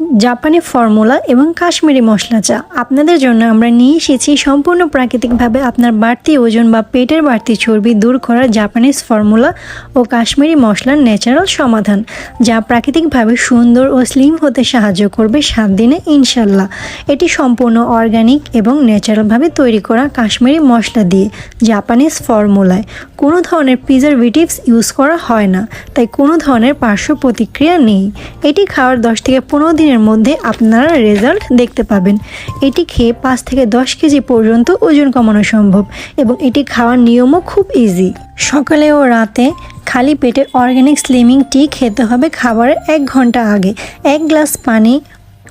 জাপানি ফর্মুলা এবং কাশ্মীরি মশলা চা। আপনাদের জন্য আমরা নিয়ে এসেছি সম্পূর্ণ প্রাকৃতিকভাবে আপনার বাড়তি ওজন বা পেটের বাড়তি চর্বি দূর করার জাপানিজ ফর্মুলা ও কাশ্মীরি মশলার ন্যাচারাল সমাধান, যা প্রাকৃতিকভাবে সুন্দর ও স্লিম হতে সাহায্য করবে সাত দিনে ইনশাল্লাহ এটি সম্পূর্ণ অর্গানিক এবং ন্যাচারালভাবে তৈরি করা কাশ্মীরি মশলা দিয়ে, জাপানিজ ফর্মুলায়। কোনো ধরনের প্রিজারভেটিভস ইউজ করা হয় না, তাই কোনো ধরনের পার্শ্ব প্রতিক্রিয়া নেই। এটি খাওয়ার দশ থেকে পনেরো দিনের মধ্যে আপনারা রেজাল্ট দেখতে পাবেন। এটি খেয়ে পাঁচ থেকে দশ কেজি পর্যন্ত ওজন কমানো সম্ভব এবং এটি খাওয়ার নিয়মও খুব ইজি সকালে ও রাতে খালি পেটে অর্গ্যানিক স্লিমিং টি খেতে হবে খাবারের এক ঘণ্টা আগে। এক গ্লাস পানি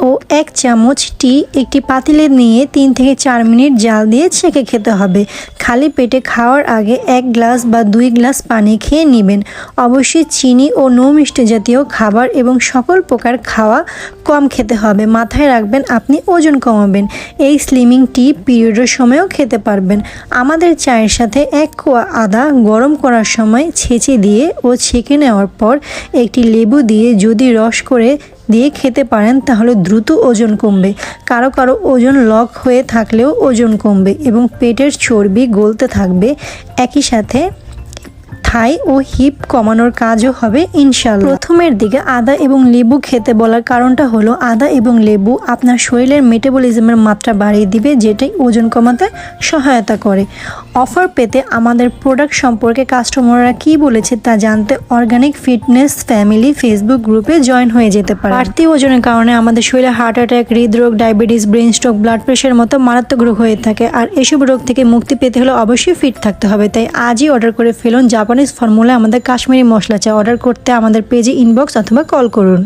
ও এক চামচ টি একটি পাতিলে নিয়ে তিন থেকে চার মিনিট জাল দিয়ে ছেঁকে খেতে হবে। খালি পেটে খাওয়ার আগে এক গ্লাস বা দুই গ্লাস পানি খেয়ে নেবেন। অবশ্যই চিনি ও নৌমিষ্টি জাতীয় খাবার এবং সকল প্রকার খাওয়া কম খেতে হবে। মাথায় রাখবেন আপনি ওজন কমাবেন। এই স্লিমিং টি পিরিয়ডের সময়ও খেতে পারবেন। আমাদের চায়ের সাথে এক কোয়া আদা গরম করার সময় ছেঁচে দিয়ে ও ছেঁকে নেওয়ার পর একটি লেবু দিয়ে যদি রস করে দিয়ে খেতে পারেন, তাহলে দ্রুত ওজন কমবে। কারও কারও ওজন লক হয়ে থাকলেও ওজন কমবে এবং পেটের চর্বি গলতে থাকবে। একই সাথে থাই ও হিপ কমানোর কাজও হবে ইনশাল্লাহ প্রথমের দিকে আদা এবং লেবু খেতে বলার কারণটা হলো, আদা এবং লেবু আপনার শরীরের মেটাবলিজমের মাত্রা বাড়িয়ে দিবে যেটাই ওজন কমাতে সহায়তা করে। অফার পেতে আমাদের প্রোডাক্ট সম্পর্কে কাস্টমাররা কি বলেছে তা জানতে অর্গানিক ফিটনেস ফ্যামিলি ফেসবুক গ্রুপে জয়েন হয়ে যেতে পারে বাড়তি ওজনের কারণে আমাদের শরীরে হার্ট অ্যাটাক হৃদরোগ diabetes brain stroke blood pressure মতো মারাত্মক রোগ হয়ে থাকে, আর এসব রোগ থেকে মুক্তি পেতে হলে অবশ্যই ফিট থাকতে হবে, তাই আজই অর্ডার করে ফেলুন জাপানিজ ফর্মুলা আমাদের কাশ্মীরি মশলা চা অর্ডার করতে আমাদের পেজে ইনবক্স অথবা কল করুন।